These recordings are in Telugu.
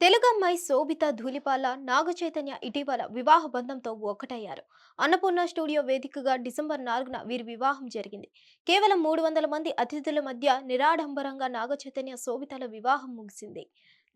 తెలుగమ్మాయి శోభిత ధూలిపాల నాగచైతన్య ఇటీవల వివాహ బంధంతో ఒక్కటయ్యారు అన్నపూర్ణ స్టూడియో వేదికగా డిసెంబర్ నాలుగున వీరి వివాహం జరిగింది. కేవలం మూడు వందల మంది అతిథుల మధ్య నిరాడంబరంగా నాగచైతన్య శోభితల వివాహం ముగిసింది.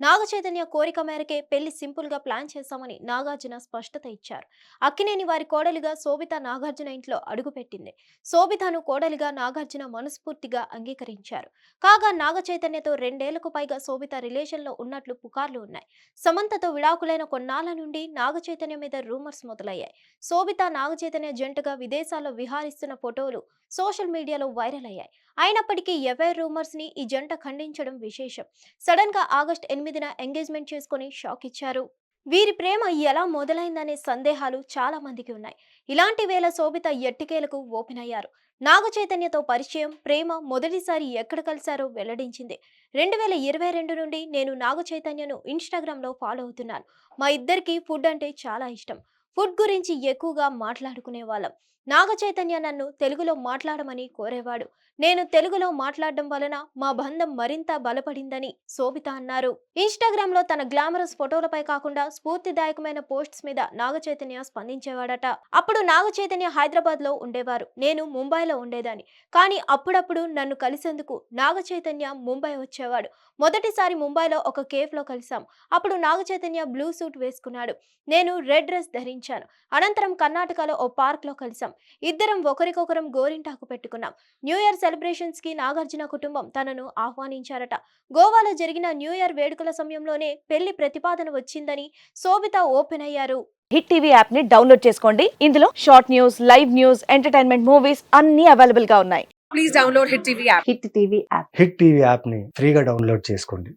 నాగ చైతన్య కోరిక మేరకే పెళ్ళి సింపుల్గా ప్లాన్ చేశామని నాగార్జున స్పష్టత ఇచ్చారు. అక్కినేని వారి కోడలిగా శోభిత నాగార్జున ఇంట్లో అడుగుపెట్టింది. శోభితను కోడలిగా నాగార్జున మనస్ఫూర్తిగా అంగీకరించారు. కాగా నాగ చైతన్యతో రెండేళ్ళకు పైగా శోభిత రిలేషన్లో ఉన్నట్లు పుకార్లు ఉన్నాయి. సమంతతో విడాకులైన కొన్నాళ్ళ నుండి నాగ చైతన్య మీద రూమర్స్ మొదలయ్యాయి. శోభిత నాగ చైతన్య జంటగా విదేశాల్లో విహారిస్తున్న ఫోటోలు సోషల్ మీడియాలో వైరల్ అయ్యాయి. అయినప్పటికీ ఎవరి రూమర్స్ని ఈ జంట ఖండించడం విశేషం. సడన్గా ఆగస్ట్ ఎనిమిదిన ఎంగేజ్మెంట్ చేసుకుని షాక్ ఇచ్చారు. వీరి ప్రేమ ఎలా మొదలైందనే సందేహాలు చాలా మందికి ఉన్నాయి. ఇలాంటి వేళ శోభిత ఎట్టికేలకు ఓపెన్ అయ్యారు. నాగ చైతన్యతో పరిచయం ప్రేమ మొదటిసారి ఎక్కడ కలిశారో వెల్లడించింది. రెండు వేల ఇరవై రెండు నుండి నేను నాగ చైతన్యను ఇన్స్టాగ్రామ్లో ఫాలో అవుతున్నాను. మా ఇద్దరికి ఫుడ్ అంటే చాలా ఇష్టం. ఫుడ్ గురించి ఎక్కువగా మాట్లాడుకునే వాళ్ళం. నాగ చైతన్య నన్ను తెలుగులో మాట్లాడమని కోరేవాడు. నేను తెలుగులో మాట్లాడడం వలన మా బంధం మరింత బలపడిందని శోభిత అన్నారు. ఇన్స్టాగ్రామ్లో తన గ్లామరస్ ఫోటోలపై కాకుండా స్ఫూర్తిదాయకమైన పోస్ట్స్ మీద నాగ చైతన్య స్పందించేవాడట. అప్పుడు నాగ చైతన్య హైదరాబాద్లో ఉండేవారు. నేను ముంబైలో ఉండేదాన్ని. కానీ అప్పుడప్పుడు నన్ను కలిసేందుకు నాగ చైతన్య ముంబై వచ్చేవాడు. మొదటిసారి ముంబైలో ఒక కేఫ్లో కలిసాం. అప్పుడు నాగ చైతన్య బ్లూ సూట్ వేసుకున్నాడు. నేను రెడ్ డ్రెస్ ధరించాను అనంతరం కర్ణాటకలో ఓ పార్క్లో కలిసాం. ఇద్దరం ఒకరికొకరం గోరింటాకు పెట్టుకున్నాం. న్యూ ఇయర్ సెలబ్రేషన్స్కి నాగార్జున కుటుంబం తనను ఆహ్వానించారట. గోవాలో జరిగిన న్యూ ఇయర్ వేడుకల సమయంలోనే పెళ్ళి ప్రతిపాదన వచ్చిందని శోభిత ఓపెన్ అయ్యారు. హిట్ టీవీ యాప్ని డౌన్లోడ్ చేసుకోండి. ఇందులో short news live news entertainment movies అన్ని అవైలబుల్గా ఉన్నాయి. please download Hit TV app. Hit TV app. Hit TV యాప్ని ఫ్రీగా డౌన్లోడ్ చేసుకోండి.